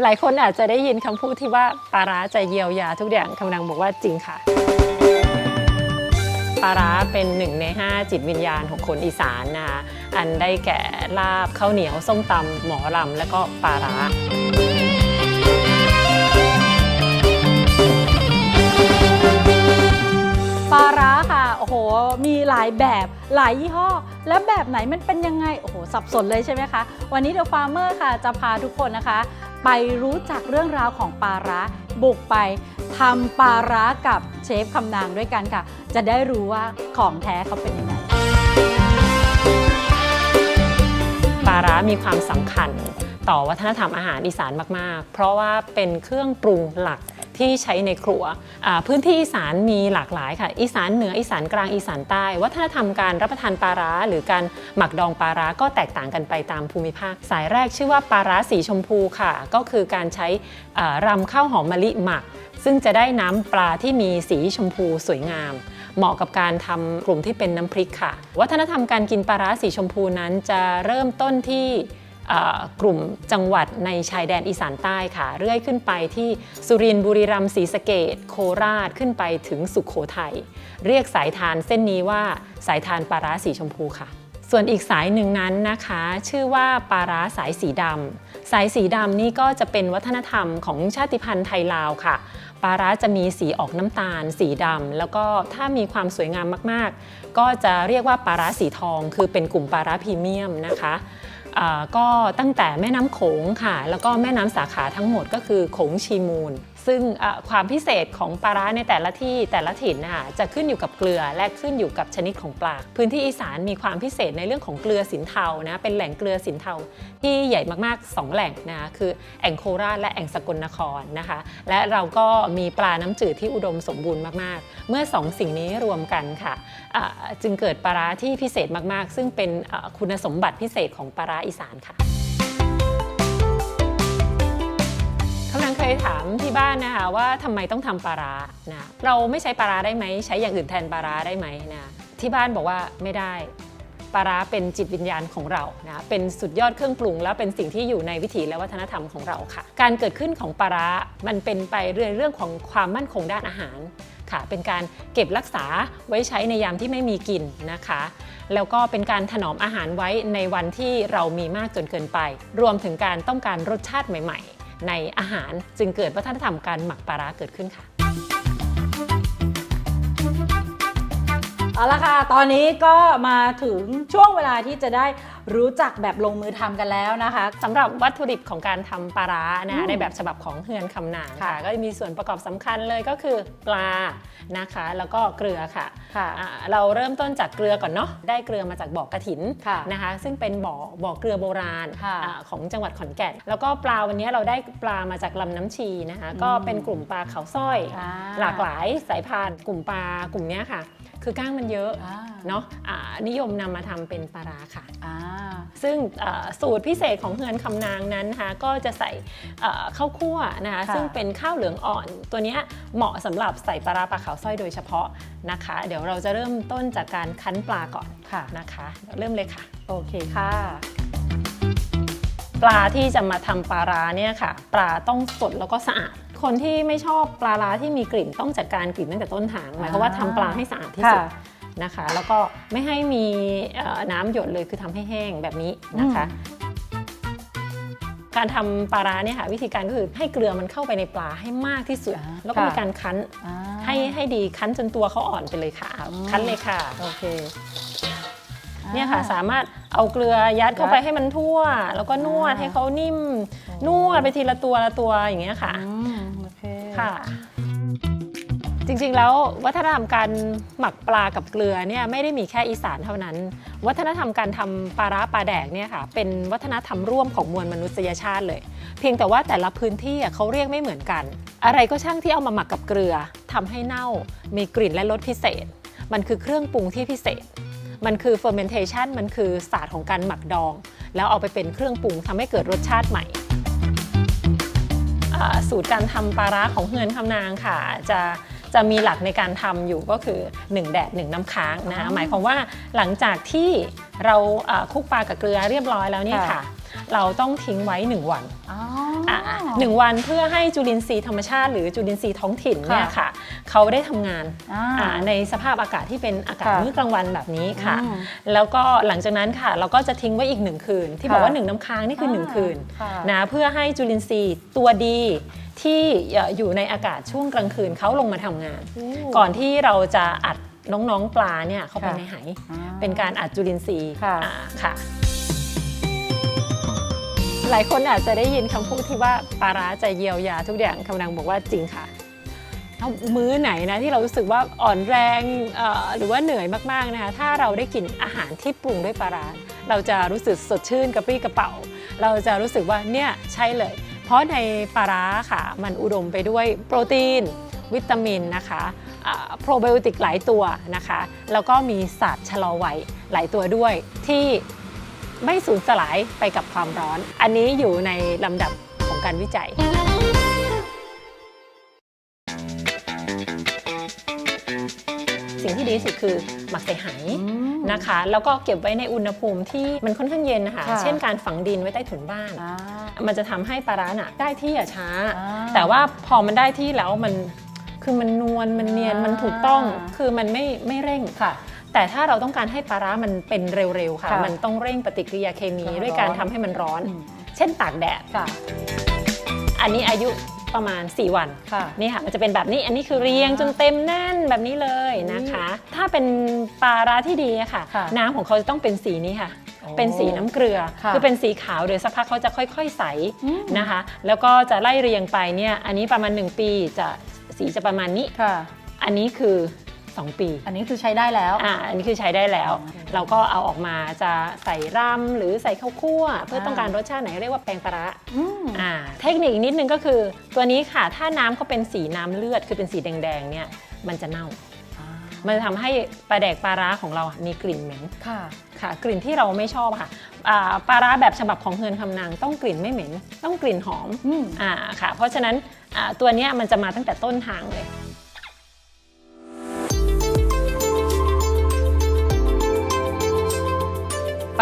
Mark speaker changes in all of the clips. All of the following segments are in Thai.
Speaker 1: หลายคนอาจจะได้ยินคำพูดที่ว่าปลาร้าจะเยียวยาทุกอย่างคำนังบอกว่าจริงค่ะ ปลาร้าเป็นหนึ่งใน 5 จิตวิญญาณของคนอีสานนะคะอันได้แก่ลาบข้าวเหนียว ส้มตำหมอลำและก็ปลาร้า
Speaker 2: ปลาร้าค่ะ โอ้โห มีหลายแบบหลายยี่ห้อ และแบบไหนมันเป็นยังไง โอ้โห สับสนเลยใช่ไหมคะ วันนี้เดอะฟาร์เมอร์ค่ะ จะพาทุกคนนะคะ ไปรู้จักเรื่องราวของปลาร้าบุกไปทำปลาร้ากับเชฟคำนางด้วยกันค่ะ จะได้รู้ว่าของแท้เขาเป็นยังไง
Speaker 1: ปลาร้ามีความสำคัญต่อวัฒนธรรมอาหารอีสานมาก ๆ เพราะว่าเป็นเครื่องปรุงหลัก ที่ใช้ในครัว พื้นที่อีสานมีหลากหลายค่ะ อีสานเหนืออีสานกลางอีสานใต้ วัฒนธรรมการรับประทานปลาร้า หรือการหมักดองปลาร้าก็แตกต่างกันไปตามภูมิภาค สายแรกชื่อว่าปลาร้าสีชมพูค่ะ ก็คือการใช้รำข้าวหอมมะลิหมัก ซึ่งจะได้น้ำปลาที่มีสีชมพูสวยงามเหมาะกับการทำกลุ่มที่เป็นน้ำพริกค่ะ วัฒนธรรมการกินปลาร้าสีชมพูนั้นจะเริ่มต้นที่ กลุ่มจังหวัดในชายแดนอีสานใต้ค่ะ เรื่อยขึ้นไปที่สุรินทร์บุรีรัมย์ศรีสะเกดโคราชขึ้นไปถึงสุขโขทัยเรียกสายทานเส้นนี้ว่าสายทานปลาร้าสีชมพูค่ะ ส่วนอีกสายหนึ่งนั้นนะคะ ชื่อว่าปลาร้าสายสีดำสายสีดำนี่ก็จะเป็นวัฒนธรรมของชาติพันธุ์ไทยลาวค่ะปลาร้าจะมีสีออกน้ำตาล สีดำแล้วก็ถ้ามีความสวยงามมากๆ ก็จะเรียกว่าปลาร้าสีทอง คือเป็นกลุ่มปลาร้าพรีเมียมนะคะ ก็ตั้งแต่แม่น้ำโขงค่ะ แล้วก็แม่น้ำสาขาทั้งหมดก็คือโขงชีมูล ซึ่งความพิเศษของปลาร้าในแต่ละที่แต่ละถิ่นนะคะจะขึ้นอยู่กับเกลือและขึ้นอยู่กับชนิดของปลา พื้นที่อีสานมีความพิเศษในเรื่องของเกลือสินเทานะเป็นแหล่งเกลือสินเทาที่ใหญ่มากๆ 2 แหล่งนะคะคือแอ่งโคราชและแอ่งสกลนครนะคะ และเราก็มีปลาน้ำจืดที่อุดมสมบูรณ์มากๆ เมื่อสองสิ่งนี้รวมกันค่ะอ่าจึงเกิดปลาร้าที่พิเศษมากๆ ซึ่งเป็นคุณสมบัติพิเศษของปลาร้าอีสานค่ะ ยถามที่บ้านนะคะว่าทำไมต้องทำปลาร้านะเราไม่ใช้ปลาร้าได้ไหมใช้อย่างอื่นแทนปลาร้าได้ไหมนะที่บ้านบอกว่าไม่ได้ปลาร้าเป็นจิตวิญญาณของเรานะเป็นสุดยอดเครื่องปรุง แล้วเป็นสิ่งที่อยู่ในวิถีและวัฒนธรรมของเราค่ะ การเกิดขึ้นของปลาร้ามันเป็นไปเรื่องเรื่องของความมั่นคงด้านอาหารค่ะ เป็นการเก็บรักษาไว้ใช้ในยามที่ไม่มีกินนะคะ แล้วก็เป็นการถนอมอาหารไว้ในวันที่เรามีมากจนเกินไป รวมถึงการต้องการรสชาติใหม่ ๆ ในอาหารจึงเกิดวัฒนธรรมการหมักปลาร้าเกิดขึ้นค่ะ
Speaker 2: เอาละค่ะ ตอนนี้ก็มาถึงช่วงเวลาที่จะได้รู้จักแบบลงมือทำกันแล้วนะคะ
Speaker 1: สำหรับวัตถุดิบของการทำปลาร้านะ
Speaker 2: อื
Speaker 1: คะ
Speaker 2: ม
Speaker 1: ในแบบฉบับของเฮือนคำนางค่ะ
Speaker 2: ค่ะ
Speaker 1: ก็จะมีส่วนประกอบสำคัญเลยก็คือปลานะคะ แล้วก็เกลือค่ะ
Speaker 2: ค่ะ
Speaker 1: อ่าเราเริ่มต้นจากเกลือก่อนเนาะได้เกลือมาจากบ่อกระถิน
Speaker 2: ค่ะ
Speaker 1: นะคะ ซึ่งเป็นบ่อบ่อเกลือโบราณ
Speaker 2: ค่ะ
Speaker 1: อ่าของจังหวัดขอนแก่น แล้วก็ปลาวันนี้เราได้ปลามาจากลำน้ำชีนะคะ ก็เป็นกลุ่มปลาเขาวสร้อย
Speaker 2: อ่า
Speaker 1: หลากหลายสายพันธุ์กลุ่มปลากลุ่มเนี้ยค่ะ คือก้างมันเยอะ
Speaker 2: อ่า
Speaker 1: เนาะอ่านิยมนำมาทำเป็นปลาร้าค่ะ
Speaker 2: อ่า
Speaker 1: ซึ่งเอ่อสูตรพิเศษของเฮือนคำนางนั้นนะคะก็จะใส่เอ่อข้าวคั่วนะคะ
Speaker 2: ค่ะ
Speaker 1: ซึ่งเป็นข้าวเหลืองอ่อน ตัวเนี้ยเหมาะสำหรับใส่ปลาร้าปลาขาวสร้อยโดยเฉพาะนะคะ เดี๋ยวเราจะเริ่มต้นจากการคั้นปลาก่อน
Speaker 2: ค่ะ
Speaker 1: นะคะเดี๋ยวเริ่มเลยค่ะ
Speaker 2: โอเคค่ะ
Speaker 1: ปลาที่จะมาทำปลาร้าเนี่ยค่ะ ปลาต้องสดแล้วก็สะอาด คนที่ไม่ชอบปลาร้าที่มีกลิ่นต้องจัดการกลิ่นตั้งแต่ต้นทางหมายความว่าทำปลาให้สะอาดที่สุด
Speaker 2: ค่ะ
Speaker 1: นะคะ แล้วก็ไม่ให้มีเอ่อน้ำหยดเลยคือทำให้แห้งแบบนี้นะคะ การทำปลาร้าเนี่ยค่ะวิธีการก็คือให้เกลือมันเข้าไปในปลาให้มากที่สุด
Speaker 2: อ่า
Speaker 1: แล้วก็
Speaker 2: ค่ะ
Speaker 1: มีการคั้น
Speaker 2: อ่า
Speaker 1: ให้ให้ดีคั้นจนตัวเขาอ่อนไปเลยค่ะ
Speaker 2: อืม
Speaker 1: คั้นเลยค่ะ
Speaker 2: โอเค
Speaker 1: เนี่ยค่ะสามารถเอาเกลือยัดเข้าไป
Speaker 2: ยัด
Speaker 1: ให้มันทั่ว แล้วก็นวด
Speaker 2: อ่า
Speaker 1: ให้เขานิ่ม
Speaker 2: โอ้
Speaker 1: นวดไปทีละตัวละตัวอย่างเงี้ยค่ะ
Speaker 2: อืมโอเค
Speaker 1: ค่ะ จริงๆ แล้ววัฒนธรรมการหมักปลากับเกลือเนี่ยไม่ได้มีแค่อีสานเท่านั้น วัฒนธรรมการทำปลาร้าปลาแดกเนี่ยค่ะเป็นวัฒนธรรมร่วมของมวลมนุษยชาติเลย เพียงแต่ว่าแต่ละพื้นที่อะเขาเรียกไม่เหมือนกัน อะไรก็ช่างที่เอามาหมักกับเกลือทำให้เน่ามีกลิ่นและรสพิเศษ มันคือเครื่องปรุงที่พิเศษ มันคือ fermentation มันคือศาสตร์ของการหมักดอง แล้วเอาไปเป็นเครื่องปรุงทำให้เกิดรสชาติใหม่ สูตรการทำปลาร้าของเฮือนคำนางค่ะ จะจะมีหลักในการทำอยู่ก็คือ 1 แดด 1 น้ำค้างนะคะหมายความว่าหลังจากที่เราอ่าคลุกปลากับเกลือเรียบร้อยแล้วเนี่ยค่ะ
Speaker 2: ค่ะ
Speaker 1: เราต้องทิ้งไว้ 1 วัน
Speaker 2: อ๋อ
Speaker 1: อะหนึ่งวันเพื่อให้จุลินทรีย์ธรรมชาติ หรือจุลินทรีย์ท้องถิ่นเนี่ย
Speaker 2: ค่ะ
Speaker 1: ค่ะ เขาได้ทำงาน
Speaker 2: อ่า
Speaker 1: อ่าในสภาพอากาศที่เป็นอากาศ
Speaker 2: ค่ะ
Speaker 1: มื้อกลางวันแบบนี้ค่ะ
Speaker 2: อืม
Speaker 1: แล้วก็หลังจากนั้นค่ะ เราก็จะทิ้งไว้อีกหนึ่งคืน ที่บอก
Speaker 2: ค่ะ
Speaker 1: ว่าหนึ่งน้ำค้างนี่คือหนึ่งคืน
Speaker 2: ค่ะ
Speaker 1: นะเพื่อให้จุลินทรีย์ตัวดีที่อยู่ในอากาศช่วงกลางคืนเขาลงมาทำงาน ก่อนที่เราจะอัดน้องๆปลาเนี่ยเข้าไป
Speaker 2: ค่ะ
Speaker 1: ในไห
Speaker 2: อ่า
Speaker 1: เป็นการอัดจุลินทรีย์
Speaker 2: ค่ะ
Speaker 1: อ่าค่ะ หลายคนอาจจะได้ยินคำพูดที่ว่าปลาร้าจะเยียวยาทุกอย่างกำลังบอกว่าจริงค่ะถ้ามื้อไหนนะที่เรารู้สึกว่าอ่อนแรงหรือว่าเหนื่อยมากๆนะคะถ้าเราได้กินอาหารที่ปรุงด้วยปลาร้าเราจะรู้สึกสดชื่นกระปรี้กระเป๋า เราจะรู้สึกว่าเนี่ยใช่เลย เพราะในปลาร้าค่ะ มันอุดมไปด้วยโปรตีน วิตามินนะคะโปรไบโอติกหลายตัวนะคะ แล้วก็มีสารชะลอวัยหลายตัวด้วยที่ ไม่สูญสลายไปกับความร้อน อันนี้อยู่ในลำดับของการวิจัย สิ่งที่ดีที่สุดคือหมักใส่ไห
Speaker 2: อืม
Speaker 1: นะคะ แล้วก็เก็บไว้ในอุณหภูมิที่มันค่อนข้างเย็นนะคะ
Speaker 2: ค่ะ
Speaker 1: เช่นการฝังดินไว้ใต้ถุนบ้าน
Speaker 2: อ่า
Speaker 1: มันจะทำให้ปลาร้าน่ะได้ที่อะช้า
Speaker 2: อ่า
Speaker 1: แต่ว่าพอมันได้ที่แล้วมันคือมันนวลมันเนียน
Speaker 2: อ่ามั
Speaker 1: มันถูกต้องคือมันไม่ไม่เร่ง
Speaker 2: ค่ะ
Speaker 1: แต่ถ้าเราต้องการให้ปลาร้ามันเป็นเร็วๆค่ะ
Speaker 2: ค่ะ
Speaker 1: มันต้องเร่งปฏิกิริยาเคมี
Speaker 2: ค่ะ
Speaker 1: ด้วยการ
Speaker 2: ร้อน
Speaker 1: ทำให้มันร้อน
Speaker 2: อืม
Speaker 1: เช่นตากแดด
Speaker 2: ค่ะ
Speaker 1: อันนี้อายุประมาณ 4 วัน
Speaker 2: ค่ะ
Speaker 1: นี่ค่ะมันจะเป็นแบบนี้อันนี้คือเรียง
Speaker 2: อ่า
Speaker 1: จนเต็มแน่นแบบนี้เลยนะคะ ถ้าเป็นปลาร้าที่ดีอะค่ะ
Speaker 2: ค่ะ
Speaker 1: น้ำของเขาจะต้องเป็นสีนี้ค่ะ
Speaker 2: โอ้
Speaker 1: เป็นสีน้ำเกลือ
Speaker 2: ค่ะ
Speaker 1: คือเป็นสีขาวเดี๋ยวสักพักเขาจะค่อย ๆใส
Speaker 2: อืม
Speaker 1: นะคะ แล้วก็จะไล่เรียงไปเนี่ยอันนี้ประมาณ 1 ปีจะสีจะประมาณนี้
Speaker 2: ค่ะ
Speaker 1: อันนี้คือ 2 ปี
Speaker 2: อันนี้คือใช้ได้แล้ว
Speaker 1: อ่าอันนี้คือใช้ได้แล้ว
Speaker 2: อ๋อ
Speaker 1: เราก็เอาออกมาจะใส่รำหรือใส่ข้าวคั่ว เพื่อ
Speaker 2: อ่า
Speaker 1: ต้องการรสชาติไหนเรียกว่าแปลงปลาร้า
Speaker 2: อืม
Speaker 1: อ่าเทคนิคอีกนิดนึงก็คือ ตัวนี้ค่ะถ้าน้ำเขาเป็นสีน้ำเลือดคือเป็นสีแดงๆเนี่ยมันจะเน่า มันจะทำให้ปลาแดกปลาร้าของเราอะมีกลิ่นเหม็น
Speaker 2: ค่ะ
Speaker 1: ค่ะ กลิ่นที่เราไม่ชอบค่ะอ่าปลาร้าแบบฉบับของเฮือนคำนางต้องกลิ่นไม่เหม็น ต้องกลิ่นหอม
Speaker 2: อืม
Speaker 1: อ่าค่ะ เพราะฉะนั้นอ่าตัวเนี้ยมันจะมาตั้งแต่ต้นทางเลย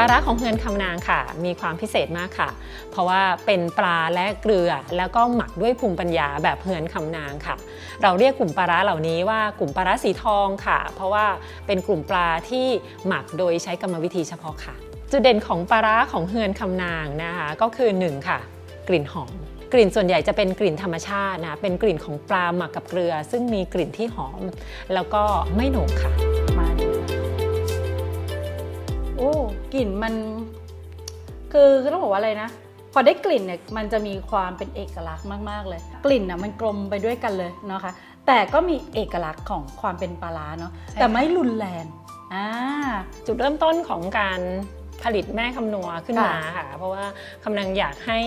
Speaker 1: ลาร้าของเฮือนคำนางค่ะ มีความพิเศษมากค่ะ เพราะว่าเป็นปลาและเกลือแล้วก็หมักด้วยภูมิปัญญาแบบเฮือนคำนางค่ะ เราเรียกกลุ่มปลาร้าเหล่านี้ว่ากลุ่มปลาร้าสีทองค่ะ เพราะว่าเป็นกลุ่มปลาที่หมักโดยใช้กรรมวิธีเฉพาะค่ะ จุดเด่นของปลาร้าของเฮือนคำนางนะคะก็คือหนึ่งค่ะ กลิ่นหอมกลิ่นส่วนใหญ่จะเป็นกลิ่นธรรมชาตินะ เป็นกลิ่นของปลาหมักกับเกลือ ซึ่งมีกลิ่นที่หอม แล้วก็ไม่หนงค่ะ
Speaker 2: โอ้กลิ่นมันคือต้องบอกว่าอะไรนะ พอได้กลิ่นเนี่ยมันจะมีความเป็นเอกลักษณ์มากๆเลย กลิ่นน่ะมันกลมไปด้วยกันเลยนะคะ แต่ก็มีเอกลักษณ์ของความเป็นปลาร้าเนาะ
Speaker 1: ใช่
Speaker 2: แต่ไม่รุนแรงอ่า
Speaker 1: จุดเริ่มต้นของการผลิตแม่คำนัวขึ้น
Speaker 2: ค่ะ
Speaker 1: มาค่ะ เพราะว่าคำนังอยากให้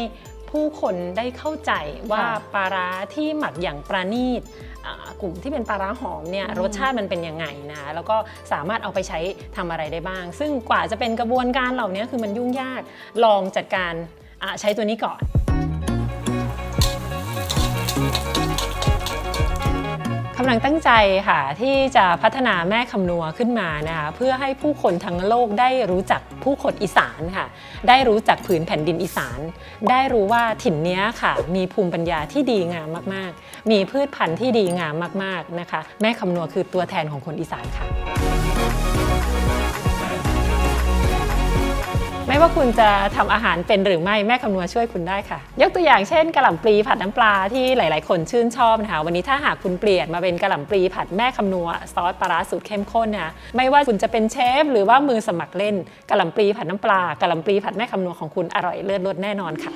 Speaker 1: ผู้คนได้เข้าใจว่า
Speaker 2: ค่ะ
Speaker 1: ปลาร้าที่หมักอย่างประณีตอ่ากลุ่มที่เป็นปลาร้าหอมเนี่ย
Speaker 2: อืม
Speaker 1: รสชาติมันเป็นยังไงนะแล้วก็สามารถเอาไปใช้ทำอะไรได้บ้าง ซึ่งกว่าจะเป็นกระบวนการเหล่านี้คือมันยุ่งยากลองจัดการอ่าใช้ตัวนี้ก่อนำลังตั้งใจค่ะที่จะพัฒนาแม่คำนัวขึ้นมานะคะเพื่อให้ผู้คนทั้งโลกได้รู้จักผู้คนอีสานค่ะ ได้รู้จักผืนแผ่นดินอีสาน ได้รู้ว่าถิ่นนี้ค่ะ มีภูมิปัญญาที่ดีงามมากๆ มีพืชพันธุ์ที่ดีงามมากๆนะคะ แม่คำนัวคือตัวแทนของคนอีสานค่ะ ไม่ว่าคุณจะทำอาหารเป็นหรือไม่แม่คำนวณช่วยคุณได้ค่ะ ยกตัวอย่างเช่นกะหล่ำปลีผัดน้ำปลาที่หลาย ๆ คนชื่นชอบนะคะวันนี้ถ้าหากคุณเปลี่ยนมาเป็นกะหล่ำปลีผัดแม่คำนัวซอสปลาร้าสูตรเข้มข้นนะไม่ว่าคุณจะเป็นเชฟหรือว่ามือสมัครเล่นกะหล่ำปลีผัดน้ำปลากะหล่ำปลีผัดแม่คำนัวของคุณอร่อยเลิศรสแน่นอนค่ะ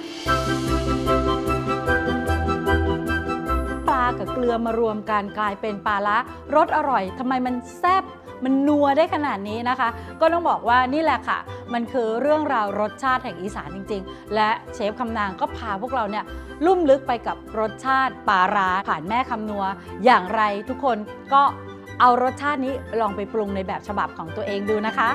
Speaker 2: ปลากับเกลือมารวมกันกลายเป็นปลาละรสอร่อยทำไมมันแซ่บ มันนัวได้ขนาดนี้นะคะ ก็ต้องบอกว่านี่แหละค่ะ มันคือเรื่องราวรสชาติแห่งอีสานจริง ๆ และเชฟคำนางก็พาพวกเราเนี่ยลุ่มลึกไปกับรสชาติปลาร้าผ่านแม่คำนัว อย่างไรทุกคนก็เอารสชาตินี้ลองไปปรุงในแบบฉบับของตัวเองดูนะคะ